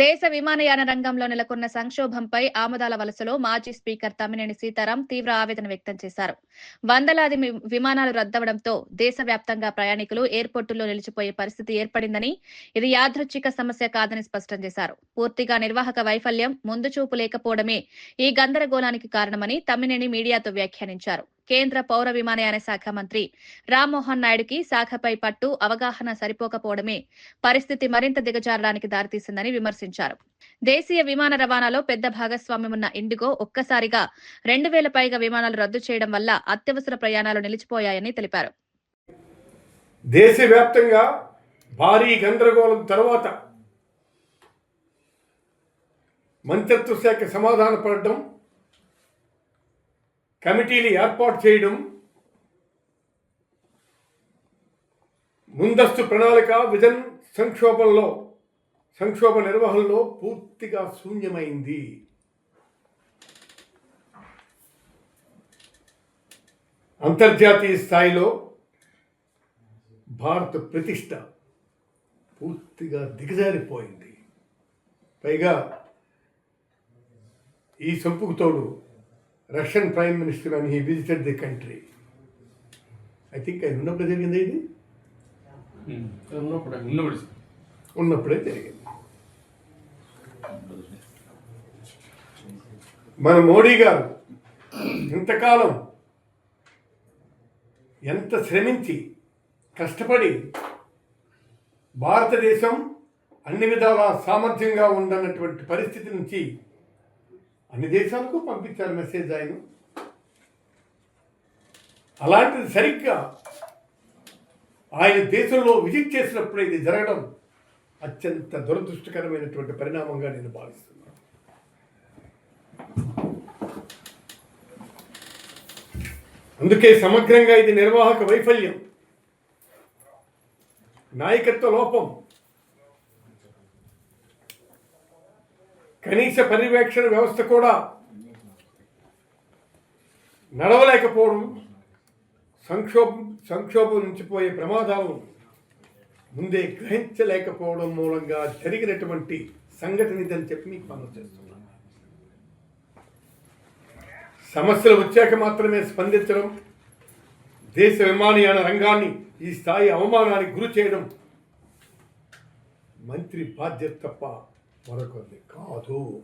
దేశ విమానయాన రంగంలో నెలకొన్న సంక్షోభంపై ఆమదాల వలసలో మాజీ స్పీకర్ తమ్మినేని సీతారాం తీవ్ర ఆవేదన వ్యక్తం చేశారు. వందలాది విమానాలు రద్దవడంతో దేశవ్యాప్తంగా ప్రయాణికులు ఎయిర్పోర్టుల్లో నిలిచిపోయే పరిస్థితి ఏర్పడిందని ఇది యాదృచ్ఛిక సమస్య కాదని స్పష్టం చేశారు. పూర్తిగా నిర్వాహక వైఫల్యం ముందు చూపు లేకపోవడమే ఈ గందరగోళానికి కారణమని తమ్మినేని మీడియాతో వ్యాఖ్యానించారు. కేంద్ర పౌర విమానయాన శాఖ మంత్రి రామ్మోహన్ నాయుడుకి శాఖపై పట్టు అవగాహన సరిపోకపోవడమే పరిస్థితి మరింత దిగజారడానికి దారితీసిందని విమర్శించారు. దేశీయ విమాన రవాణాలో పెద్ద భాగస్వామ్యం ఉన్న ఇండిగో ఒక్కసారిగా రెండు వేల పైగా విమానాలు రద్దు చేయడం వల్ల అత్యవసర ప్రయాణాలు నిలిచిపోయాయని తెలిపారు. దేశవ్యాప్తంగా భారీ గందరగోళం తర్వాత మంత్రిత్వ శాఖ సమాధాన పడడం కమిటీలు ఏర్పాటు చేయడం ముందస్తు ప్రణాళిక విజన్ సంక్షోభంలో సంక్షోభ నిర్వహణలో పూర్తిగా శూన్యమైంది. అంతర్జాతీయ స్థాయిలో భారత ప్రతిష్ట పూర్తిగా దిగజారిపోయింది. పైగా ఈ సంపుకు తోడు రష్యన్ ప్రైమ్ మినిస్టర్ అని he visited the country. I think ఆయన ఉన్నప్పుడు జరిగింది ఇది? ఉన్నప్పుడే జరిగింది. మన మోడీ గారు ఇంతకాలం ఎంత శ్రమించి కష్టపడి భారతదేశం అన్ని విధాల సామర్థ్యంగా ఉందన్నటువంటి పరిస్థితి నుంచి అన్ని దేశాలకు పంపించారు మెసేజ్ ఆయన. అలాంటిది సరిగ్గా ఆయన దేశంలో విజిట్ చేసినప్పుడు ఇది జరగడం అత్యంత దురదృష్టకరమైనటువంటి పరిణామంగా నేను భావిస్తున్నాను. అందుకే సమగ్రంగా ఇది నిర్వాహక వైఫల్యం. నాయకత్వ లోపం. కనీస పర్యవేక్షణ వ్యవస్థ కూడా నడవలేకపోవడం సంక్షోభం సంక్షోభం నుంచి పోయే ప్రమాదాలను ముందే గ్రహించలేకపోవడం మూలంగా జరిగినటువంటి సంఘటన ఇదని చెప్పి మీకు మనం చేస్తున్నాం. సమస్యలు వచ్చాక మాత్రమే స్పందించడం దేశ విమానయాన రంగాన్ని ఈ స్థాయి అవమానానికి గురి చేయడం మంత్రి బాధ్యత తప్ప మరొకరిది కాదు